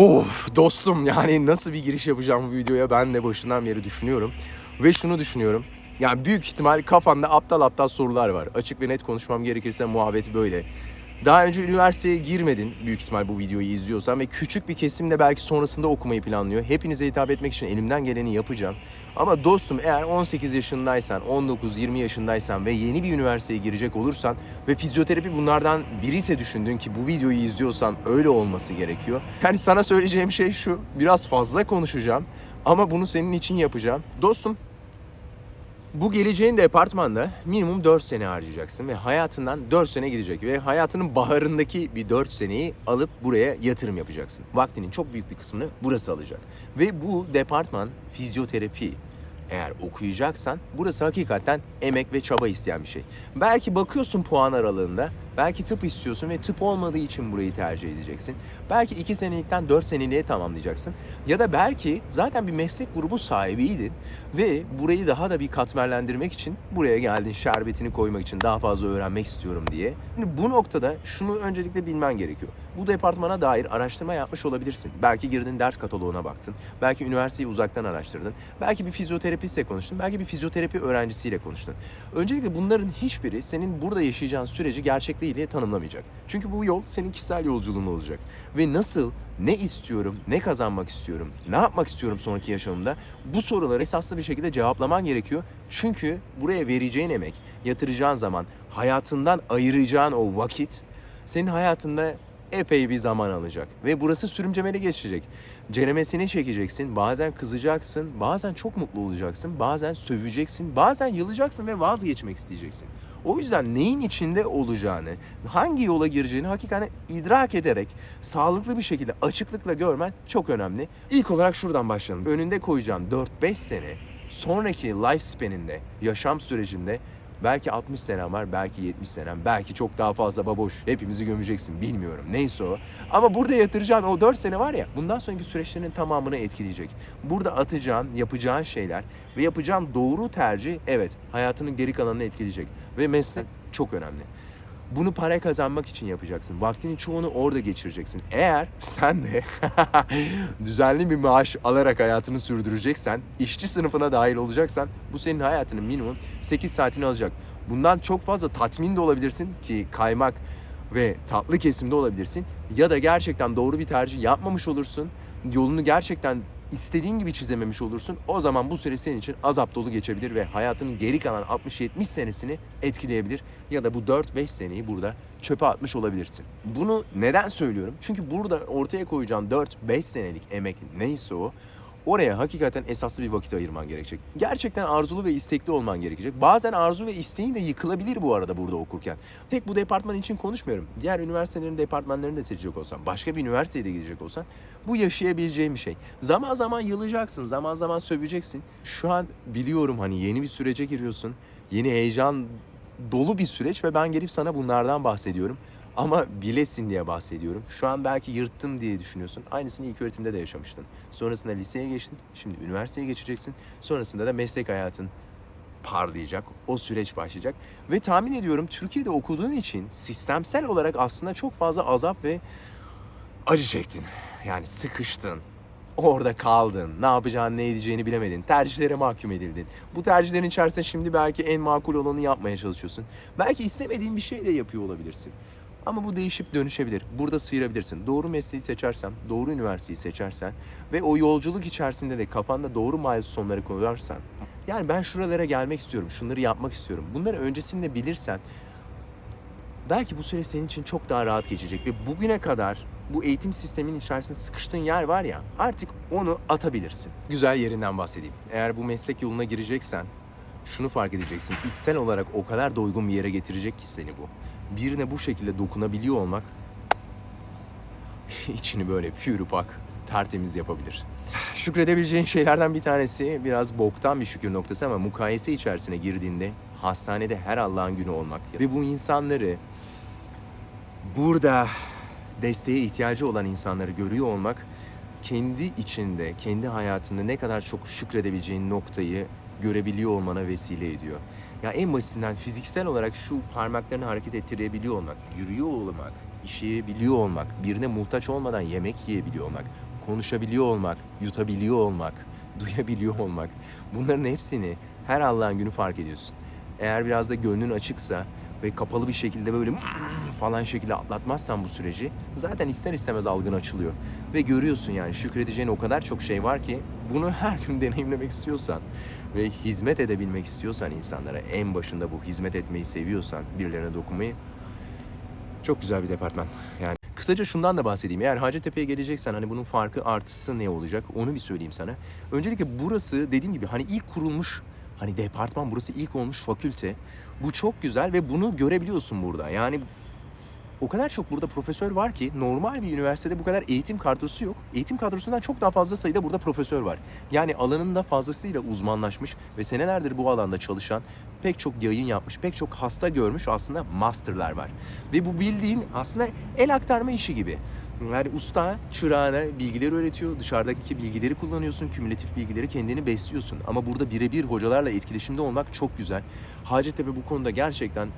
Of dostum yani nasıl bir giriş yapacağım bu videoya ben de başından beri düşünüyorum. Ve şunu düşünüyorum. Yani büyük ihtimal kafanda aptal aptal sorular var. Açık ve net konuşmam gerekirse muhabbet böyle. Daha önce üniversiteye girmedin büyük ihtimal bu videoyu izliyorsan ve küçük bir kesim de belki sonrasında okumayı planlıyor. Hepinize hitap etmek için elimden geleni yapacağım. Ama dostum eğer 18 yaşındaysan, 19-20 yaşındaysan ve yeni bir üniversiteye girecek olursan ve fizyoterapi bunlardan biri ise düşündüğün ki bu videoyu izliyorsan öyle olması gerekiyor. Yani sana söyleyeceğim şey şu, biraz fazla konuşacağım ama bunu senin için yapacağım. Dostum bu geleceğin departmanda minimum 4 sene harcayacaksın ve hayatından 4 sene gidecek ve hayatının baharındaki bir 4 seneyi alıp buraya yatırım yapacaksın. Vaktinin çok büyük bir kısmını burası alacak. Ve bu departman fizyoterapi eğer okuyacaksan burası hakikaten emek ve çaba isteyen bir şey. Belki bakıyorsun puan aralığında, belki tıp istiyorsun ve tıp olmadığı için burayı tercih edeceksin. Belki 2 senelikten 4 seneliğe tamamlayacaksın. Ya da belki zaten bir meslek grubu sahibiydin ve burayı daha da bir katmerlendirmek için buraya geldin şerbetini koymak için daha fazla öğrenmek istiyorum diye. Şimdi bu noktada şunu öncelikle bilmen gerekiyor. Bu departmana dair araştırma yapmış olabilirsin. Belki girdin ders kataloğuna baktın. Belki üniversiteyi uzaktan araştırdın. Belki bir fizyoterapistle konuştun. Belki bir fizyoterapi öğrencisiyle konuştun. Öncelikle bunların hiçbiri senin burada yaşayacağın süreci gerçekliğiyle tanımlamayacak. Çünkü bu yol senin kişisel yolculuğun olacak. Ve nasıl, ne istiyorum, ne kazanmak istiyorum, ne yapmak istiyorum sonraki yaşamımda bu soruları esaslı bir şekilde cevaplaman gerekiyor. Çünkü buraya vereceğin emek, yatıracağın zaman, hayatından ayıracağın o vakit senin hayatında epey bir zaman alacak. Ve burası sürümcemeli geçecek. Ceremesini çekeceksin, bazen kızacaksın, bazen çok mutlu olacaksın, bazen söveceksin, bazen yılacaksın ve vazgeçmek isteyeceksin. O yüzden neyin içinde olacağını, hangi yola gireceğini hakikaten idrak ederek sağlıklı bir şekilde açıklıkla görmen çok önemli. İlk olarak şuradan başlayalım. Önünde koyacağın 4-5 sene sonraki lifespan'inde, yaşam sürecinde Belki 60 senem var, belki 70 senem, belki çok daha fazla baboş. Hepimizi gömeceksin, bilmiyorum. Neyse o. Ama burada yatıracağın o 4 sene var ya, bundan sonraki süreçlerin tamamını etkileyecek. Burada atacağın, yapacağın şeyler ve yapacağın doğru tercih, evet, hayatının geri kalanını etkileyecek. Ve meslek çok önemli. Bunu para kazanmak için yapacaksın. Vaktinin çoğunu orada geçireceksin. Eğer sen de düzenli bir maaş alarak hayatını sürdüreceksen, işçi sınıfına dahil olacaksan bu senin hayatının minimum 8 saatini alacak. Bundan çok fazla tatmin de olabilirsin ki kaymak ve tatlı kesimde olabilirsin. Ya da gerçekten doğru bir tercih yapmamış olursun. Yolunu gerçekten istediğin gibi çizememiş olursun. O zaman bu süre senin için azap dolu geçebilir ve hayatının geri kalan 60-70 senesini etkileyebilir. Ya da bu 4-5 seneyi burada çöpe atmış olabilirsin. Bunu neden söylüyorum? Çünkü burada ortaya koyacağın 4-5 senelik emek neyse o Oraya hakikaten esaslı bir vakit ayırman gerekecek. Gerçekten arzulu ve istekli olman gerekecek. Bazen arzu ve isteğin de yıkılabilir bu arada burada okurken. Tek bu departman için konuşmuyorum. Diğer üniversitelerin departmanlarını da seçecek olsan, başka bir üniversiteye de gidecek olsan bu yaşayabileceğin bir şey. Zaman zaman yılacaksın, zaman zaman söveceksin. Şu an biliyorum hani yeni bir sürece giriyorsun. Yeni heyecan dolu bir süreç ve ben gelip sana bunlardan bahsediyorum. Ama bilesin diye bahsediyorum. Şu an belki yırttım diye düşünüyorsun. Aynısını ilk öğretimde de yaşamıştın. Sonrasında liseye geçtin. Şimdi üniversiteye geçeceksin. Sonrasında da meslek hayatın parlayacak. O süreç başlayacak. Ve tahmin ediyorum Türkiye'de okuduğun için sistemsel olarak aslında çok fazla azap ve acı çektin. Yani sıkıştın. Orada kaldın. Ne yapacağını, ne edeceğini bilemedin. Tercihlere mahkum edildin. Bu tercihlerin içerisinde şimdi belki en makul olanı yapmaya çalışıyorsun. Belki istemediğin bir şey de yapıyor olabilirsin. Ama bu değişip dönüşebilir. Burada sıyırabilirsin. Doğru mesleği seçersen, doğru üniversiteyi seçersen ve o yolculuk içerisinde de kafanda doğru milestone'ları koyarsan yani ben şuralara gelmek istiyorum, şunları yapmak istiyorum. Bunları öncesinde bilirsen belki bu süre senin için çok daha rahat geçecek ve bugüne kadar bu eğitim sisteminin içerisinde sıkıştığın yer var ya artık onu atabilirsin. Güzel yerinden bahsedeyim. Eğer bu meslek yoluna gireceksen şunu fark edeceksin. İçsel olarak o kadar doygun bir yere getirecek ki seni bu. Birine bu şekilde dokunabiliyor olmak içini böyle pak tertemiz yapabilir. Şükredebileceğin şeylerden bir tanesi biraz boktan bir şükür noktası ama mukayese içerisine girdiğinde hastanede her Allah'ın günü olmak ve bu insanları burada desteğe ihtiyacı olan insanları görüyor olmak kendi içinde, kendi hayatında ne kadar çok şükredebileceğin noktayı görebiliyor olmana vesile ediyor. Ya en basitinden fiziksel olarak şu parmaklarını hareket ettirebiliyor olmak, yürüyor olmak, işeyebiliyor olmak, birine muhtaç olmadan yemek yiyebiliyor olmak. konuşabiliyor olmak, yutabiliyor olmak, duyabiliyor olmak. Bunların hepsini her Allah'ın günü fark ediyorsun. Eğer biraz da gönlün açıksa ve kapalı bir şekilde böyle falan şekilde atlatmazsan bu süreci zaten ister istemez algın açılıyor. Ve görüyorsun yani şükredeceğin o kadar çok şey var ki bunu her gün deneyimlemek istiyorsan ve hizmet edebilmek istiyorsan insanlara en başında bu hizmet etmeyi seviyorsan birilerine dokunmayı çok güzel bir departman. Yani kısaca şundan da bahsedeyim. Eğer Hacettepe'ye geleceksen hani bunun farkı artısı ne olacak onu bir söyleyeyim sana. Öncelikle burası dediğim gibi hani ilk kurulmuş hani departman burası ilk olmuş fakülte. Bu çok güzel ve bunu görebiliyorsun burada. Yani o kadar çok burada profesör var ki normal bir üniversitede bu kadar eğitim kadrosu yok. Eğitim kadrosundan çok daha fazla sayıda burada profesör var. Yani alanında fazlasıyla uzmanlaşmış ve senelerdir bu alanda çalışan pek çok yayın yapmış, pek çok hasta görmüş aslında masterlar var. Ve bu bildiğin aslında el aktarma işi gibi. Yani usta çırağına bilgileri öğretiyor. Dışarıdaki bilgileri kullanıyorsun. Kümülatif bilgileri kendini besliyorsun. Ama burada birebir hocalarla etkileşimde olmak çok güzel. Hacettepe bu konuda gerçekten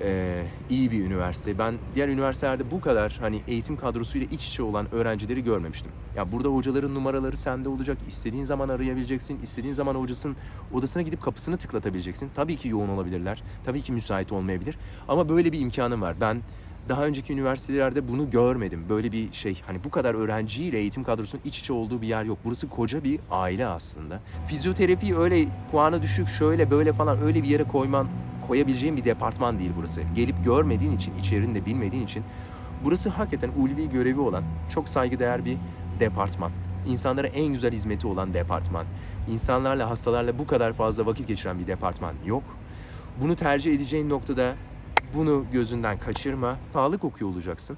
eee, iyi bir üniversite. Ben diğer üniversitelerde bu kadar hani eğitim kadrosuyla iç içe olan öğrencileri görmemiştim. Ya burada hocaların numaraları sende olacak. İstediğin zaman arayabileceksin. İstediğin zaman hocasının odasına gidip kapısını tıklatabileceksin. Tabii ki yoğun olabilirler. Tabii ki müsait olmayabilir. Ama böyle bir imkanım var. Ben daha önceki üniversitelerde bunu görmedim. Böyle bir şey hani bu kadar öğrenciyle eğitim kadrosunun iç içe olduğu bir yer yok. Burası koca bir aile aslında. Fizyoterapiyi öyle puanı düşük şöyle böyle falan öyle bir yere koyman koyabileceğin bir departman değil burası. Gelip görmediğin için, içeriğini de bilmediğin için burası hakikaten ulvi görevi olan çok saygıdeğer bir departman. İnsanlara en güzel hizmeti olan departman. İnsanlarla, hastalarla bu kadar fazla vakit geçiren bir departman yok. Bunu tercih edeceğin noktada bunu gözünden kaçırma. Sağlık okuyor olacaksın.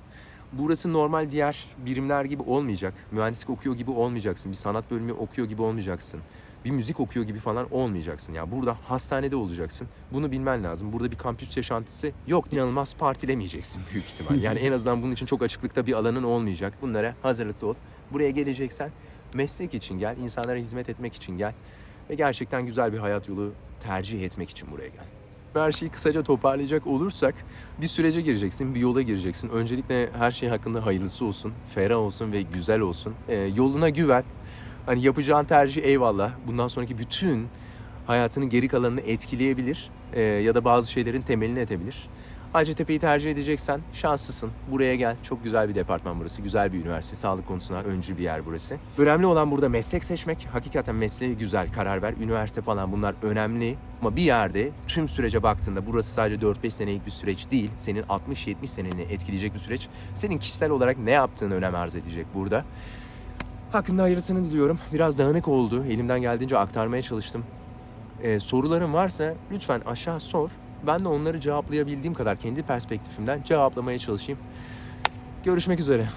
Burası normal diğer birimler gibi olmayacak. Mühendislik okuyor gibi olmayacaksın. Bir sanat bölümü okuyor gibi olmayacaksın. Bir müzik okuyor gibi falan olmayacaksın. Ya burada hastanede olacaksın. Bunu bilmen lazım. Burada bir kampüs yaşantısı yok. İnanılmaz partilemeyeceksin büyük ihtimal. Yani en azından bunun için çok açıklıkta bir alanın olmayacak. Bunlara hazırlıklı ol. Buraya geleceksen meslek için gel, insanlara hizmet etmek için gel ve gerçekten güzel bir hayat yolu tercih etmek için buraya gel. Her şeyi kısaca toparlayacak olursak bir sürece gireceksin, bir yola gireceksin. Öncelikle her şey hakkında hayırlısı olsun, ferah olsun ve güzel olsun. Ee, yoluna güven. Hani yapacağın tercih eyvallah. Bundan sonraki bütün hayatının geri kalanını etkileyebilir ee, ya da bazı şeylerin temelini etebilir. Hacettepe'yi tercih edeceksen şanslısın. Buraya gel. Çok güzel bir departman burası. Güzel bir üniversite. Sağlık konusunda öncü bir yer burası. Önemli olan burada meslek seçmek. Hakikaten mesleğe güzel karar ver. Üniversite falan bunlar önemli. Ama bir yerde tüm sürece baktığında burası sadece 4-5 senelik bir süreç değil. Senin 60-70 seneni etkileyecek bir süreç. Senin kişisel olarak ne yaptığını önem arz edecek burada. Hakkında hayırlısını diliyorum. Biraz dağınık oldu. Elimden geldiğince aktarmaya çalıştım. Ee, soruların varsa lütfen aşağı sor. Ben de onları cevaplayabildiğim kadar kendi perspektifimden cevaplamaya çalışayım. Görüşmek üzere.